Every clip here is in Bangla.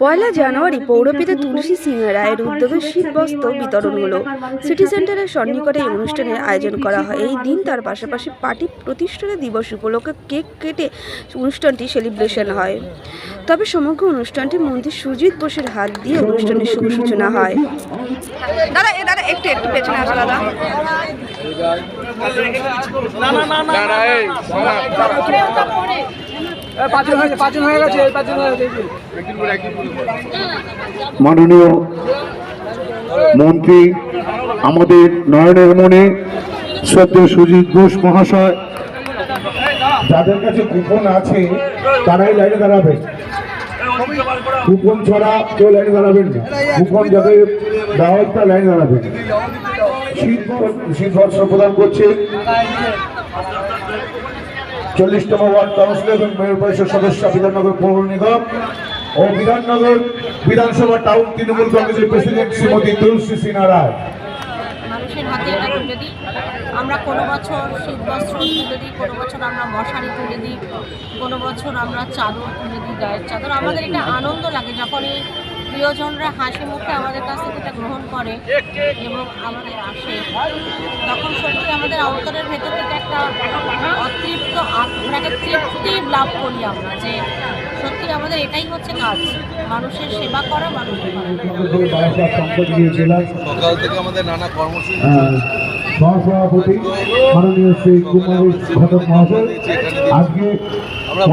পয়লা জানুয়ারি পৌরপিতা তুলসী সিংহ রায়ের উদ্যোগে শীতবস্ত্র বিতরণ হলো। সিটি সেন্টারের সন্নিকটে এই অনুষ্ঠানের আয়োজন করা হয়। এই দিন তার পাশাপাশি পার্টি প্রতিষ্ঠাতা দিবস উপলক্ষে কেক কেটে অনুষ্ঠানটি সেলিব্রেশন হয়। তবে সমগ্র অনুষ্ঠানটি মন্ত্রী সুজিত বোসের হাত দিয়ে অনুষ্ঠানের শুভ সূচনা হয়। দাদা দাদা, একটু একটু পেছনে আসো, দাদা। মাননীয় মন্ত্রী, আমাদের নয়নের মনে শ্রদ্ধেয় সুজিত ঘোষ মহাশয়, যাদের কাছে কুপন আছে, তারাই লাইনে দাঁড়াবে। কুপন ছাড়া কেউ লাইনে দাঁড়াবেন না। কুপন যাদের দেওয়া লাইনে দাঁড়াবেন শীত শীত বস্ত্র প্রদান করছে। চল্লিশতম ওয়ার্ড কাউন্সিলর এবং মেয়র পরিষদ সদস্য বিধাননগর পৌর নিগম ও বিধাননগর বিধানসভা টাউন তৃণমূল কংগ্রেসের প্রেসিডেন্ট শ্রীমতী তুলসী সিনহা রায়। মানুষের আমরা কোনো বছর শীতবস্ত্র তুলে দিই, কোনো বছর আমরা মশারি তুলে দিই, কোনো বছর আমরা চাদর তুলে দিই, গায়ের চাদর। আমাদের এটা আনন্দ লাগে যখন প্রিয়জনরা হাসি মুখে আমাদের কাছ থেকে এটা গ্রহণ করে এবং আমাদের আসে। তখন সত্যি আমাদের অন্তরের ভেতর থেকে একটা অতৃপ্ত আত- মানে একটা তৃপ্তি লাভ করি আমরা যে সত্যি আমাদের এটাই হচ্ছে কাজ। মানুষের সেবা করা মানুষের সকাল থেকে আমাদের নানা কর্মসূচি সহসভাপতি মাননীয় শ্রী কুমার ঘটক মহাশয় আজকে আমরা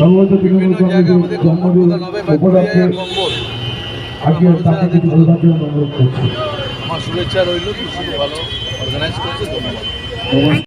সর্বত তৃণমূল কংগ্রেসের জন্মদিন উপলক্ষে আজকে তাকে কিছু বলবার জন্য অনুরোধ করছি। আমার শুভেচ্ছা রইল ভালো অর্গানাইজ করছে ধন্যবাদ।